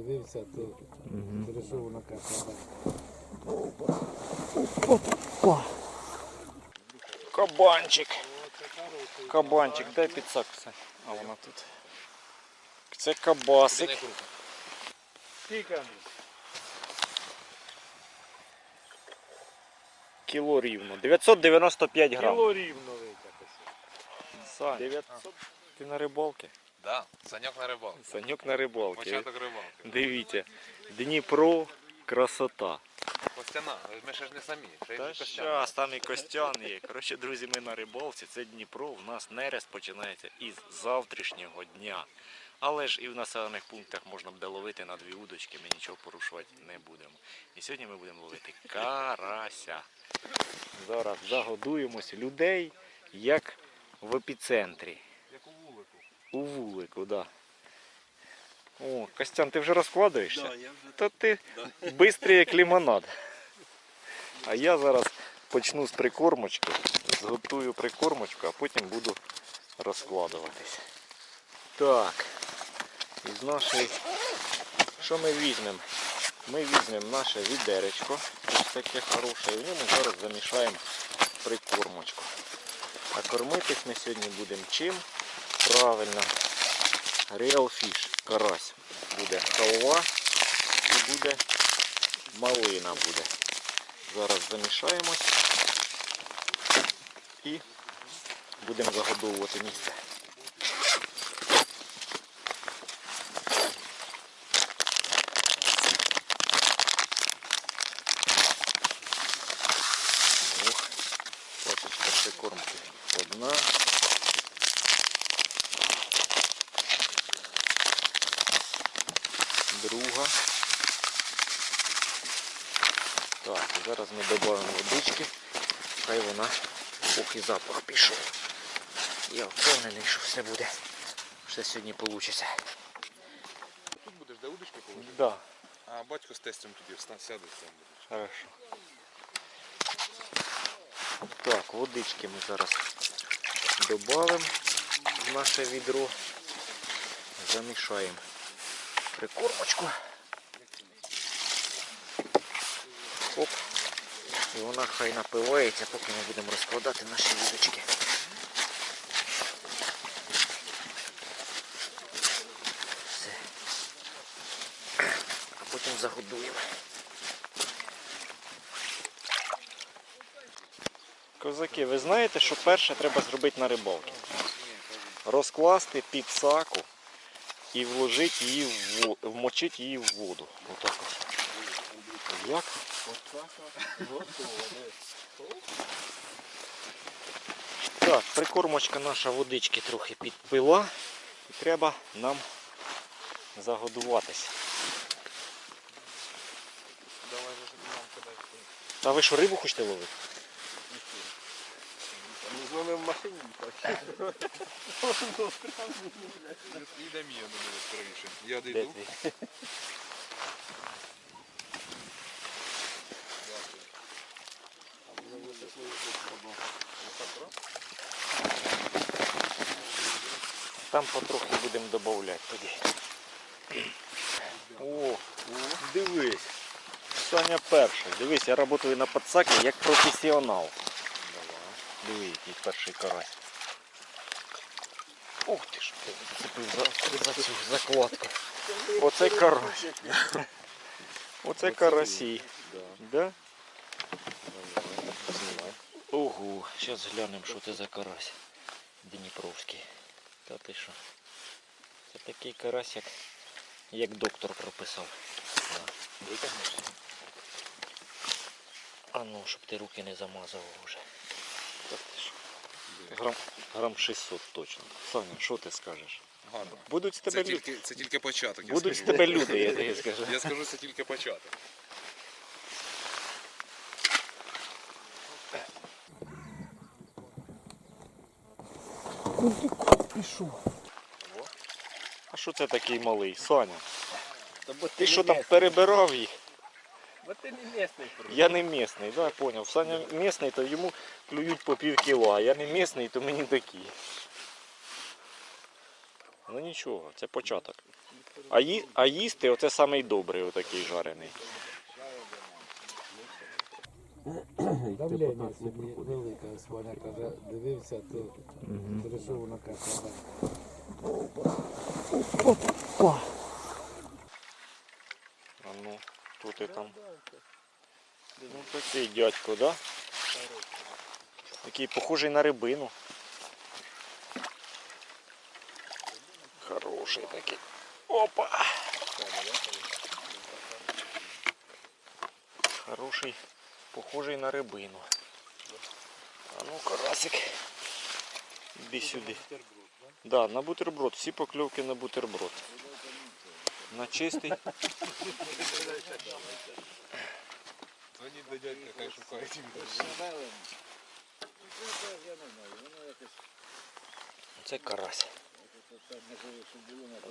дивився, то інтересована карта. Опа. Кабанчик. Кабанчик, дай підсак. Сань. А вона тут. Це кабасик. Скільки, Кіло рівно. 995 грам. Кіло рівно 900. Ти на рибалці? Да, саньок на рибалку. Санюк на рибалці. Початок рибалки. Дивіться. Дніпро, красота. Костяна, ми ще ж не самі. Ще Та щас, там і Костян є. Коротше, друзі, ми на рибалці. Це Дніпро. У нас нерест починається із завтрашнього дня. Але ж і в населених пунктах можна буде ловити на дві удочки, ми нічого порушувати не будемо. І сьогодні ми будемо ловити карася. Зараз загодуємось людей, як в епіцентрі. У вулику. Да. О, Костян, ти вже розкладаєшся? Да, я вже Та ти бистрий як лимонад. А я зараз почну з прикормочки, зготую прикормочку, а потім буду розкладуватись. Так, із нашої. Що ми візьмемо? Ми візьмемо наше відеречко, таке хороше, і в ньому зараз замішаємо прикормочку. А кормитись ми сьогодні будемо чим? Правильно. Real Fish, карась. Буде халва і буде малина буде. Зараз замішаємось і будемо загодовувати місце. Ох, пачечка прикормки. Одна. Друга. Так, і зараз ми додаємо водички, хай вона поки запах пішов. Я впевнений, що все буде. Все сьогодні вийде. Тут будеш де удочки положити? Да, А батько з тестем тоді сядуть там будуть. хорошо. Так, водички ми зараз додаємо в наше відро. Замішаємо прикормочку. Оп. І вона хай напивається, поки ми будемо розкладати наші вудочки. Все. А потім загодуємо. Козаки, ви знаєте, що перше треба зробити на рибалці? Розкласти під саку і вложити її в воду, вмочити її в воду. Отак. Як? Так, прикормочка наша водички трохи підпила. І треба нам загодуватися. Давай нам кидай. Та ви що рибу хочете ловити? Ми з вами в машині. Їде мій, я думаю, скоріше. Я дійду. Там потрохи будемо додавати тоді. О, дивись. Саня перший. Дивись, я працюю на подсакі як професіонал. Диви, який перший карась. Ух ти ж, зацепив за, за цю закладку. Оце карась. Оце карасі. Да? Ого, зараз глянемо, що це за карась. Дніпровський. Та ти що? Це такий карась, як, як доктор прописав. Витягнеш? А ну, щоб ти руки не замазав вже. Та ти що? Грам, грам 600 точно. Саня, що ти скажеш? Гарно. Будуть з тебе Це люди. тільки, це тільки початок. Я Будуть з скажу. тебе люди, я тобі скажу. Я скажу, це тільки початок. А що це такий малий? Саня? Та бо Ти що там перебирав їх? Бо ти не місний просто. Я не місний, да, я поняв. Саня місний, то йому клюють по пів кіла, а я не місний, то мені такі. Ну нічого, це початок. А, ї, а їсти оце самий добрий, отакий жарений. Давлення сьогодні велике, Ваня каже, дивився, то інтересована каже, А ну, хто ти там? Ну такий дядько, да? Такий похожий на рибину. Хороший такий. Опа! Хороший, похожий на рибину. А ну, карасик. Іди сюди. Да, на бутерброд. Всі покльовки на бутерброд. На чистий. Дзвоніть до дядька, хай шукає ті Це карась.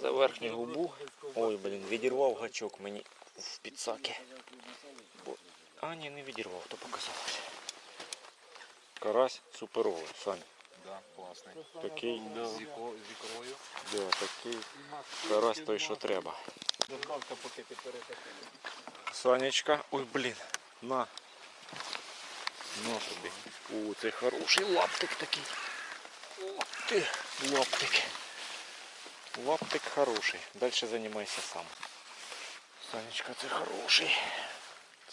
За верхню губу. Ой, блін, відірвав гачок мені в підсаки. Бо... А, ні, не відірвав, то показалось. Карась суперовий, Сань. Да, класний. Такий, іко- з ікрою. да, такий карась той, що треба. Добавка, поки ти. Санечка, ой, блін, на. На тобі. О, це хороший лаптик такий. Ух ти, лаптик. Лаптик хороший. Далі займайся сам. Санечка, це хороший.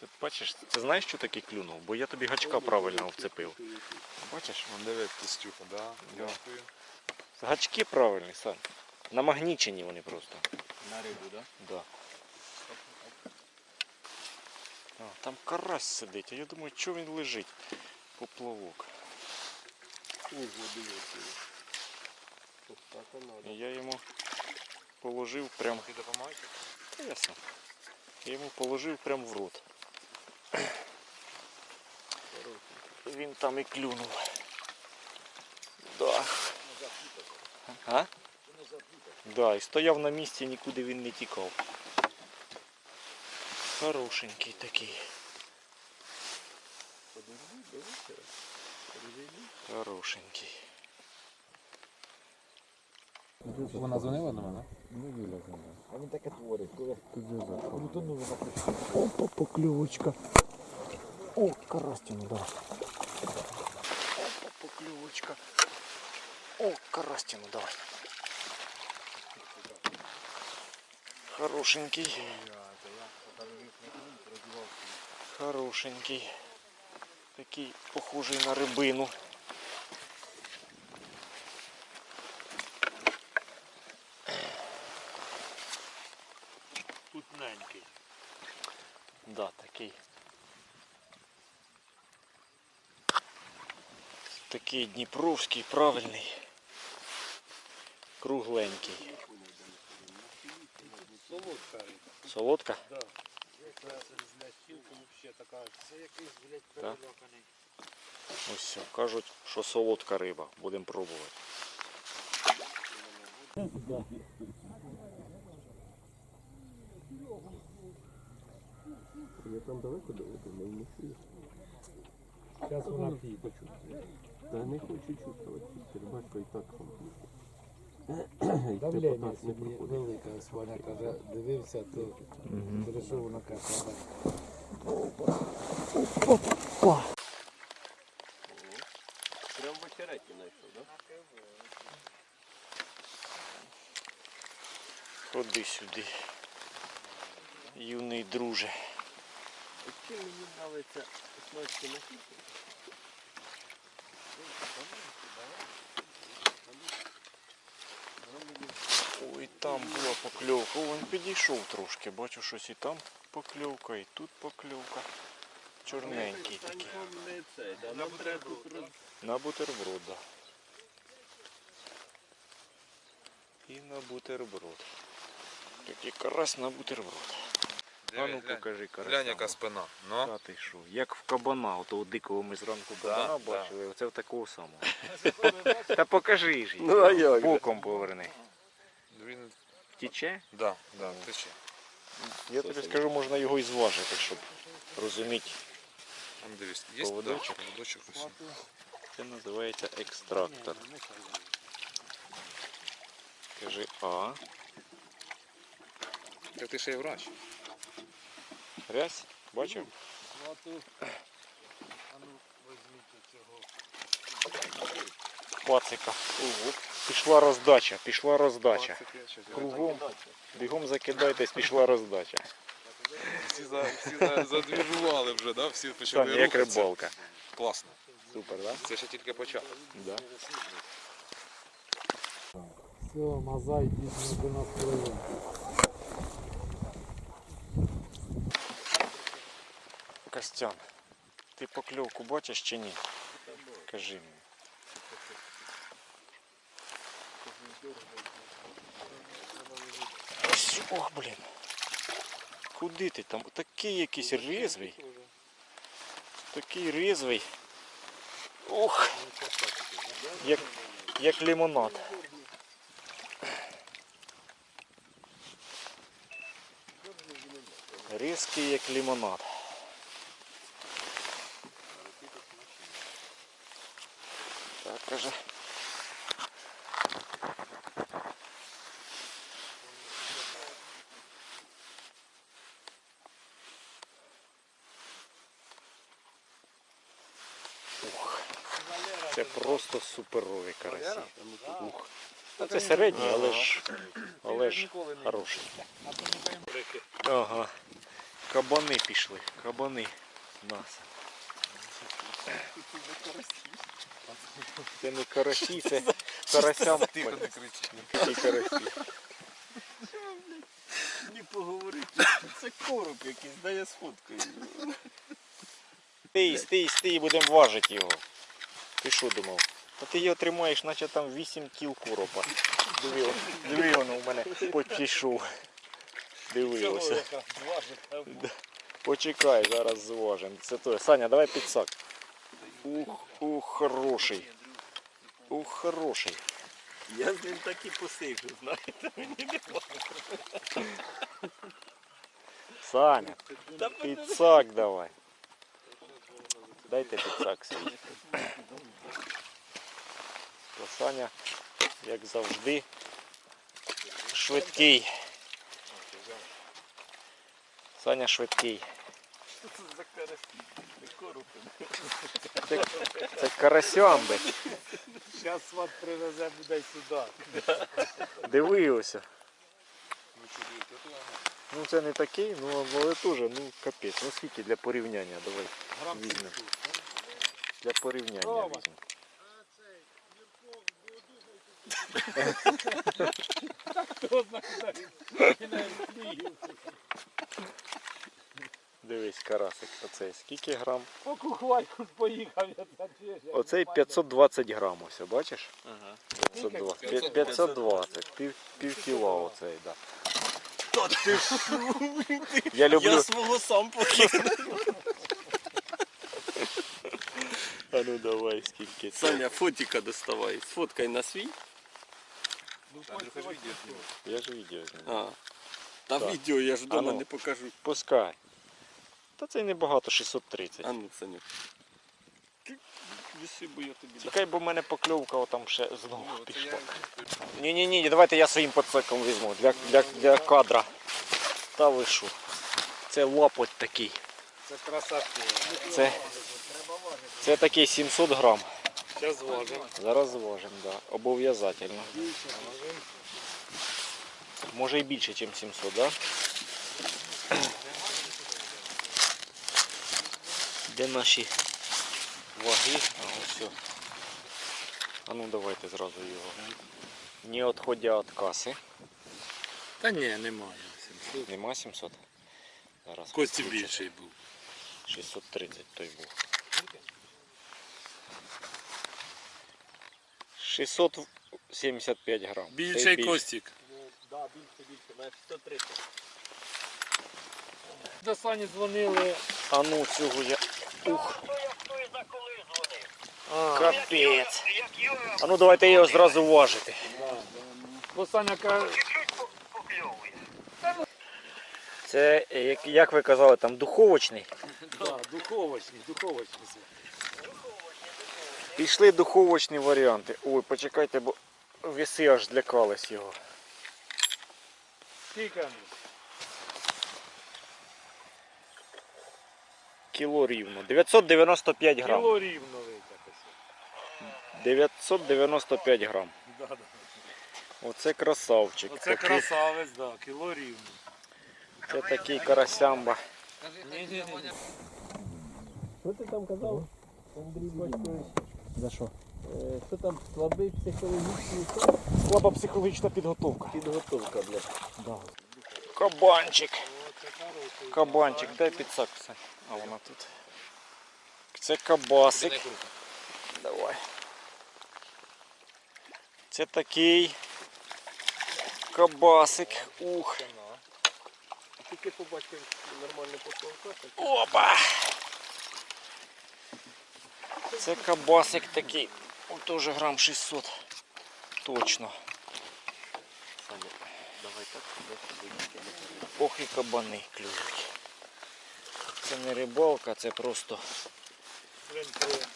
Це бачиш, це знаєш, що таке клюнув? Бо я тобі гачка правильно вцепив. Бачиш? Вон диви, Костюха, да? Дякую. Гачки правильні, Сань. Намагнічені вони просто. На рибу, да? Да. А, там карась сидить, а я думаю, чого він лежить? Поплавок. Ого, дивіться. Тут так і І я йому положив прям. Ти допомагаєш? Та ясно. Я йому положив прям в рот. Він там і клюнув. Да. А? І стояв на місці, нікуди він не тікав. Хорошенький такий. Хорошенький. Вона дзвонила на мене? Юля дзвонила. А він таке творить, коли на початку. Опа, покльовочка. О, карастину, да. Опа, поклевочка. О, карастину давай. Хорошенький. Хорошенький. Такий похожий на рибину. Такий дніпровський, правильний. Кругленький. Солодка. Солодка? Да. Переляканий. Ось все. Кажуть, що солодка риба. Будемо пробувати. Я там далеко далеко не. Зараз вона піде. Та не хочу чувствувати. Рибачка і так там. Давлення сьогодні велике, ось Ваня каже, дивився, то інтересована каже, Прям в очереті знайшов, да? Ходи сюди. Юний друже. А чим мені нравиться снасті на Ой, там була покльовка. О, він підійшов трошки. Бачу, щось і там покльовка, і тут покльовка. Чорненький такий. На бутерброд, да. І на бутерброд. Такий карась на бутерброд. А ну покажи карась. Глянь, яка спина. Ну, Та ти що? Як в кабана, отого дикого ми зранку кабана да. бачили, оце в такого самого. Та покажи ж її. Ну, а як? Боком поверни. Він... Втіче? Да, да, тече. Я тобі скажу, можна його і зважити, щоб розуміти. Там дивись, є Поводочок? Поводочок ось. Це називається екстрактор. Кажи А. Так ти ще й врач. Рязь? Бачив? Ну а тут. А ну візьміть цього. Пацика. Ого. Пішла роздача, пішла роздача. Кругом. Бігом закидайтесь, пішла роздача. Всі, за, всі за, задвіжували вже, да? всі почали Саня, як рухатися. рибалка. Класно. Супер, да? Це ще тільки початок. Да. Все, мазай дійсно до нас пливе. Костян, ти покльовку бачиш чи ні? Кажи мені. Ось, Ох, блін. Куди ти там? Такий якийсь резвий. Такий резвий. Ох. Як, як лимонад. Різкий як лимонад. Так, каже. Ух, це просто суперові карасі. Ух. Ну, Це середній, але ж, але ж хороший. Ага. Кабани пішли. Кабани. Нас. Це не карасі, це карасям. Тихо не кричи. Такі карасі. Не поговорити. Це короб якийсь, дай я сфоткаю. Стій, стій, стій, будемо важити його. Ти що думав? Та ти його тримаєш, наче там 8 кіл коропа. Диви, диви воно у мене пішов. Диви ось. Да. Почекай, зараз зважимо. Це то. Саня, давай підсак. Ух, ух, хороший. Ух, хороший. Я з ним так і посиджу, знаєте, мені не Саня, підсак давай. Дайте підсак свій. Саня, як завжди, швидкий. Саня швидкий. Що це за карасі? Це. Це, карасямби. Зараз сват привезе людей сюди. Диви. Ну це не такий, ну але теж, ну капець. Ну скільки для порівняння, давай візьмемо. Для порівняння візьмемо. Хто знає, не розуміє. Дивись, карасик, оцей скільки грам? По кухвайку ж поїхав, я це чуєш, Оцей 520 грам, ось, бачиш? Ага. 520. П'ять- 520, пів, пів кіла оцей, да. Та ти Я люблю. Я свого сам покину. А ну давай, скільки це. Саня, фотика доставай. Сфоткай на свій. Андрюха ж відео знімав. Я ж відео знімаю. А. Та Так. відео я ж вдома А ну. не покажу. Пускай. Та це й небагато, 630. А ну, Саня. Ти Віси, бо я тобі дам. Тікай, бо в мене покльовка отам ще знову Ну, це пішла. я... Ні, ні, ні, давайте я своїм подсеком візьму для, для, для кадра. Та ви що? Це лапоть такий. Це красавці. Це, це такий 700 грам. Зараз зважимо. Зараз зважимо, да. Обов'язательно. Може і більше, ніж 700, да? Де наші ваги? А все. А ну давайте зразу його. Не відходя від каси. Та ні, немає. 700. Нема 700? Зараз. Кості більший був. 630 той був. 675 грам. Більший костік. Да, більше, більше, на 130. До Сані дзвонили. А ну цього я. Ух. Капець. А ну давайте його зразу важити. Бо Саня каже, Це, як, як ви казали, там духовочний. да, духовочний, духовочний. Пішли духовочні варіанти. Ой, почекайте, бо віси аж злякались його. Скільки? Кіло рівно. 995 грам. Кіло рівно витягся. 995 грам. Оце красавчик. Оце Такі... красавець, да, кіло рівно. Це такий карасямба. Ні, ні, ні. Що ти там казав? Андрій Батькович. За що? е, що там слабий психологічний Слаба психологічна підготовка. підготовка, бля. Да. Кабанчик. Кабанчик, дай підсак. Сань. А вона тут. Це кабасик. Давай. Це такий кабасик. Ух. Тільки побачив нормальну поклавка. Опа! Це кабасик такий. Он теж грам 600. Точно. Давай так. Ох і кабани клюють. Це не рибалка, це просто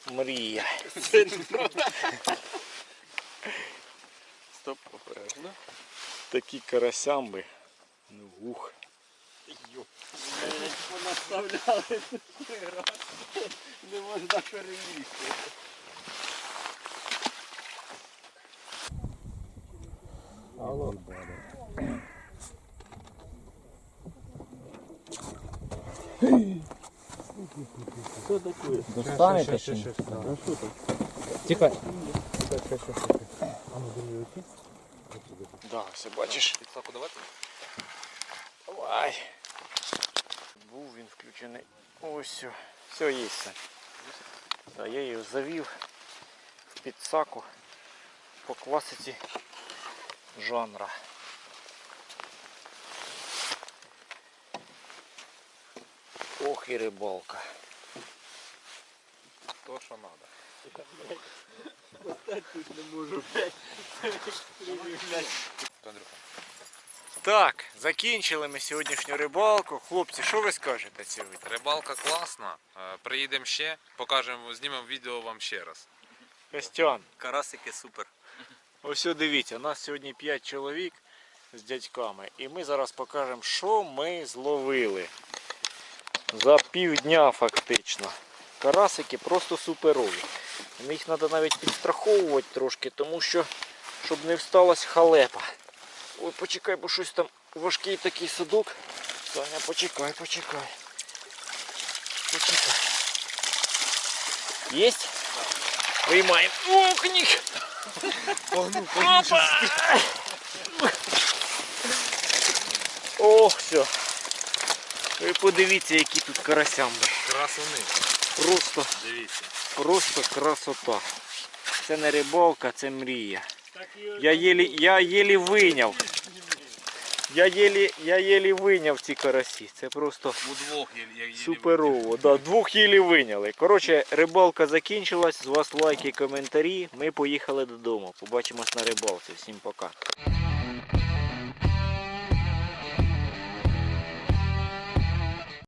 мрія. Стоп, обережно. Такі карасямби. Ну, ух. Понаставляли три рази. Не можна перелізти. Алло. Що таке? Достанете? чи ні? Ну що так? Тікай. Да, все бачиш. Підсаку давати? Давай. Був він включений. Ось все. Все є. Сань. Да, я її завів в підсаку по класиці жанра. Ох і рибалка. То, що треба. Остать тут не можу, блядь. Андрюха. Так, закінчили ми сьогоднішню рибалку. Хлопці, що ви скажете сьогодні? Рибалка класна. Е, Приїдемо ще, покажемо, знімемо відео вам ще раз. Костян, Карасики супер. ось дивіться, у нас сьогодні 5 чоловік з дядьками. І ми зараз покажемо, що ми зловили. За півдня фактично. Карасики просто суперові. Їх треба навіть підстраховувати трошки, тому що щоб не всталась халепа. Ой, почекай, бо щось там важкий такий садок. Саня, почекай, почекай. Почекай. Єсть? Виймаємо. Ох, ніг! Опа! Ох, все. Ви подивіться, які тут карасямби. Красуни. Просто, Дивіться. просто красота. Це не рибалка, це мрія. Я єлі, я єлі вийняв. Я єлі, я єлі вийняв ці карасі. Це просто Удвох я, я суперово. Да, двох єлі виняли. Коротше, рибалка закінчилась. З вас лайки, коментарі. Ми поїхали додому. Побачимось на рибалці. Всім пока.